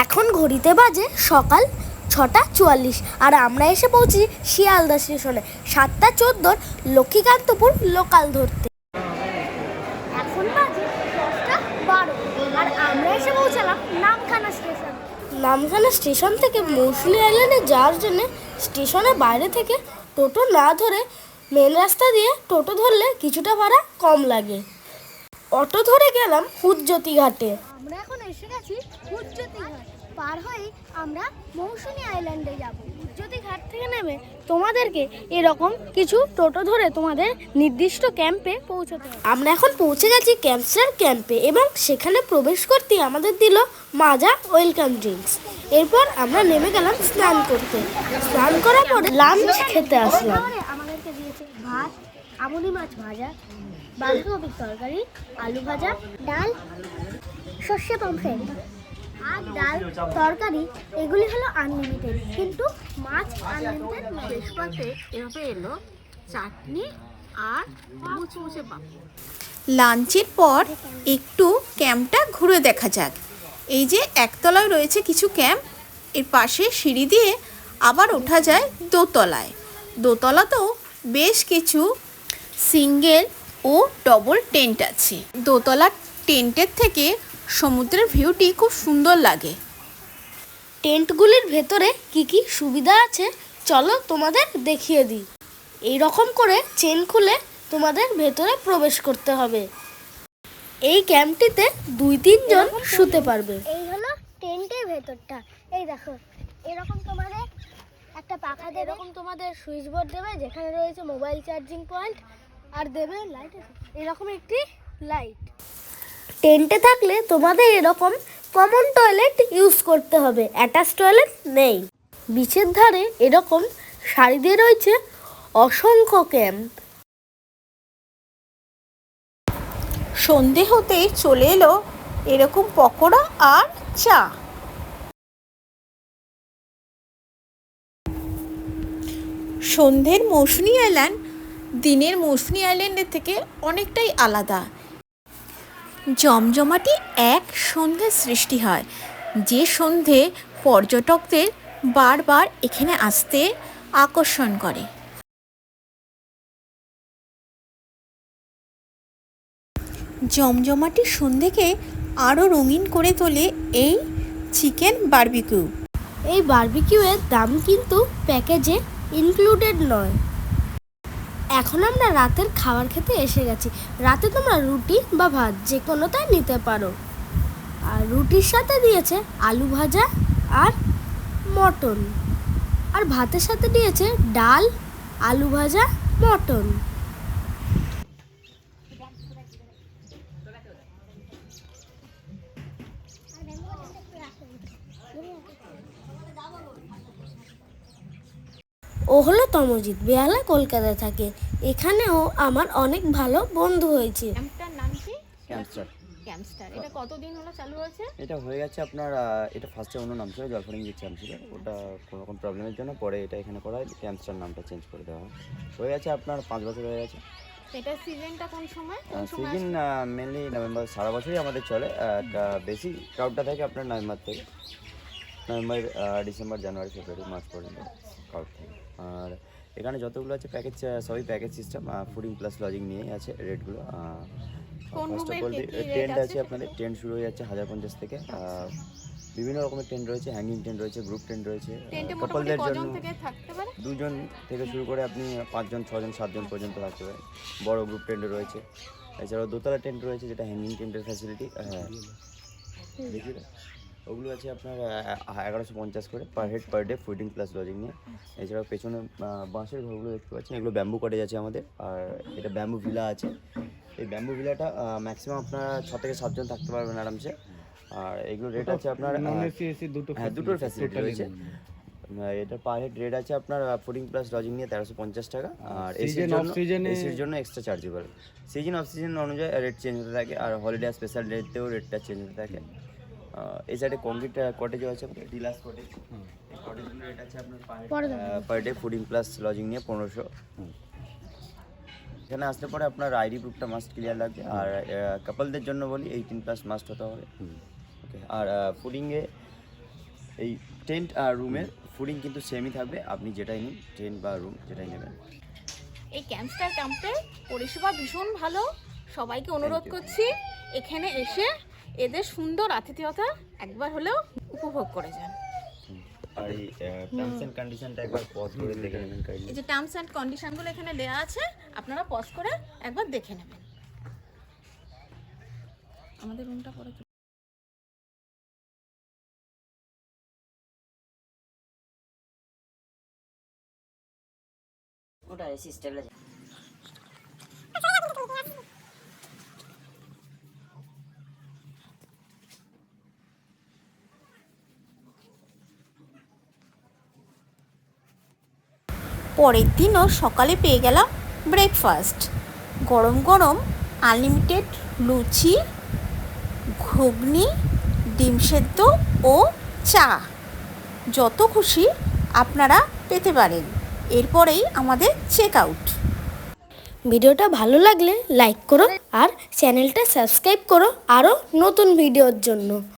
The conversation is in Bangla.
এখন ঘড়িতে বাজে সকাল ছটা চুয়াল্লিশ আর আমরা এসে পৌঁছি শিয়ালদা স্টেশনে সাতটা চোদ্দোর লক্ষ্মীকান্তপুর লোকাল ধরতে। এখন বাজে বারো আর আমরা এসে পৌঁছালাম নামখানা স্টেশন। নামখানা স্টেশন থেকে মৌসুমি আইল্যান্ডে যাওয়ার জন্য স্টেশনের বাইরে থেকে টোটো না ধরে মেন রাস্তা দিয়ে টোটো ধরলে কিছুটা ভাড়া কম লাগে। অটো ধরে গেলাম হুজ্জতি ঘাটে। আমরা এখন এসে গেছি হুজ্জতি ঘাট। পার হয়ে আমরা মৌসুমী আইল্যান্ডে যাব। হুজ্জতি ঘাট থেকে নেমে তোমাদেরকে এরকম কিছু টোটো ধরে তোমাদের নির্দিষ্ট ক্যাম্পে পৌঁছতে হবে। আমরা এখন পৌঁছে গেছি ক্যাম্পস্টার ক্যাম্পে এবং সেখানে প্রবেশ করতে আমাদের দিল মাজা ওয়েলকাম ড্রিঙ্কস। এরপর আমরা নেমে গেলাম স্নান করতে। স্নান করার পরে লাঞ্চ খেতে আসলাম। আমাদেরকে দিয়েছে ভাত আমুনি মাছ ভাজা বাঁধাকপির তরকারি আলু ভাজা ডাল সর্ষে পমফ্রেট আর ডাল তরকারি এগুলি হলো আনলিমিটেড কিন্তু মাছ আনলিমিটেড শেষ পাতে এভাবে এলো চাটনি আর মুচমুচে পাপড়। লাঞ্চের পর একটু ক্যাম্পটা ঘুরে দেখা যাক। এই যে একতলায় রয়েছে কিছু ক্যাম্প এর পাশে সিঁড়ি দিয়ে আবার ওঠা যায় দোতলায়। দোতলাতেও বেশ কিছু সিঙ্গেল ও ডবল টেন্ট আছে। দোতলার টেন্টের থেকে সমুদ্রের ভিউটি খুব সুন্দর লাগে। টেন্টগুলির ভেতরে কি কি সুবিধা আছে? চলো তোমাদের দেখিয়ে দিই। এই রকম করে চেন খুলে তোমাদের ভেতরে প্রবেশ করতে হবে। এই ক্যাম্পটিতে দুই তিনজন শুতে পারবে। এই হলো টেন্টের ভেতরটা। এই দেখো এরকম তোমাদের একটা পাখা দেবে। এরকম তোমাদের সুইচ বোর্ড দেবে যেখানে রয়েছে মোবাইল চার্জিং পয়েন্ট আর দেবে লাইট এরকম একটি লাইট টেন্টে থাকলে তোমাদের এরকম কমন টয়লেট ইউজ করতে হবে। অ্যাটাচ টয়লেট নেই। বিচের ধারে এরকম সারি দিয়ে রয়েছে অসংখ্য ক্যাম্প সন্ধে হতে চলে এলো এরকম পকোড়া আর চা। সন্ধ্যের মৌসুমী আইল্যান্ড দিনের মৌসুমী আইল্যান্ডের থেকে অনেকটাই আলাদা। জমজমাটি এক সন্ধ্যে সৃষ্টি হয়। যে সন্ধে পর্যটকদের বারবার এখানে আসতে আকর্ষণ করে। জমজমাটি সন্ধেকে আরও রঙিন করে তোলে এই চিকেন বার্বিকিউ। এই বার্বিকিউয়ের দাম কিন্তু প্যাকেজে ইনক্লুডেড নয়। এখন আমরা রাতের খাবার খেতে এসে গেছি। রাতে তোমরা রুটি বা ভাত যে কোনোটাই নিতে পারো। আর রুটির সাথে দিয়েছে আলু ভাজা আর মটন। আর ভাতের সাথে দিয়েছে ডাল, আলু ভাজা, মটন। ও হলো তমজিৎ। বেহালা কলকাতায় থাকে। এখানেও আমার অনেক ভালো বন্ধু হয়েছে। ক্যাম্পটার নাম কি? ক্যাম্পস্টার। ক্যাম্পস্টার। এটা কতদিন হলো চালু হয়েছে? এটা হয়ে গেছে আপনার আহ, এটা ফার্স্টে অন্য নাম ছিল জলফারিং যে ক্যাম্প ছিল ওটা কোনো রকম প্রবলেমের জন্য পরে এটা এখানে করা হয় ক্যাম্পস্টার নামটা চেঞ্জ করে দেওয়া হয়। হয়ে গেছে আপনার পাঁচ বছর হয়ে গেছে। এটা সিজনটা কোন সময়? কোন সময় সিজন মেনলি নভেম্বর সারা বছরই আমাদের চলে আহ, বেশি ক্রাউডটা থাকে আপনার নভেম্বর থেকে। November ah, December January February March পর্যন্ত ক্রাউড থাকে। আর এখানে যতগুলো আছে প্যাকেজ সবই package system fooding plus lodging নিয়েই আছে রেটগুলো ফার্স্ট অফ অল টেন্ট আছে? আপনাদের টেন্ট শুরু হয়ে যাচ্ছে হাজার পঞ্চাশ থেকে। বিভিন্ন রকমের টেন্ট রয়েছে হ্যাঙ্গিং টেন্ট রয়েছে গ্রুপ টেন্ট রয়েছে। কাপলদের জন্য দুজন থেকে শুরু করে আপনি পাঁচজন ছজন সাতজন পর্যন্ত থাকতে পারেন বড় গ্রুপ টেন্ট রয়েছে। এছাড়াও দোতলা টেন্ট রয়েছে যেটা হ্যাঙ্গিং টেন্টের ফ্যাসিলিটি হ্যাঁ দেখি? ওগুলো আছে আপনার এগারোশো পঞ্চাশ করে per head per day fooding plus lodging নিয়ে। এছাড়াও পেছনে বাঁশের ঘরগুলো দেখতে পাচ্ছেন এগুলো ব্যাম্বু কটেজ আছে আমাদের আর এটা ব্যাম্বু ভিলা আছে। এই ব্যাম্বু ভিলাটা ম্যাক্সিমাম আপনারা ছ থেকে সাতজন থাকতে পারবেন আরামসে। আর এগুলো রেট আছে আপনার হ্যাঁ দুটোর ফ্যাসিলিটি রয়েছে। এটা পার হেড রেট আছে আপনার ফুডিং প্লাস লজিং নিয়ে তেরোশো পঞ্চাশ টাকা। আর এসির জন্য এসির জন্য extra chargeable season off season অনুযায়ী রেট চেঞ্জ হতে থাকে আর হলিডে স্পেশাল ডেতেও রেটটা চেঞ্জ হতে থাকে। এই সাইডে কংক্রিট কটেজও আছে ডিলাস কটেজ আছে আপনার per day fooding plus lodging নিয়ে পনেরোশো। এখানে আসলে পরে আপনার আইডি প্রুফটা মাস্ট ক্লিয়ার লাগবে। আর কাপলদের জন্য বলি এইটিন প্লাস মাস্ট হতে হবে। ওকে আর ফুডিংয়ে এই টেন্ট আর রুমের ফুডিং কিন্তু সেমই থাকবে। আপনি যেটাই নিন টেন্ট বা রুম যেটাই নেবেন। এই ক্যাম্পস্টার ক্যাম্পের পরিষেবা ভীষণ ভালো। সবাইকে অনুরোধ করছি এখানে এসে এদের সুন্দর আতিথেয়তা একবার হলেও উপভোগ করে যান। আর এই টার্মস অ্যান্ড কন্ডিশনটা একবার পজ করে দেখে নেবেন এই যে টার্মস কন্ডিশনগুলো এখানে দেওয়া আছে আপনারা পজ করে একবার দেখে নেবেন। আমাদের রুমটা পরে ওটা এসি স্টেবিলাইজার পরের দিনও সকালে পেয়ে গেলাম ব্রেকফাস্ট গরম গরম আনলিমিটেড লুচি, ঘুগনি, ডিম সেদ্ধ ও চা। যত খুশি আপনারা পেতে পারেন। এরপরেই আমাদের চেক আউট ভিডিওটা ভালো লাগলে লাইক করো আর চ্যানেলটা সাবস্ক্রাইব করো আরও নতুন ভিডিওর জন্য।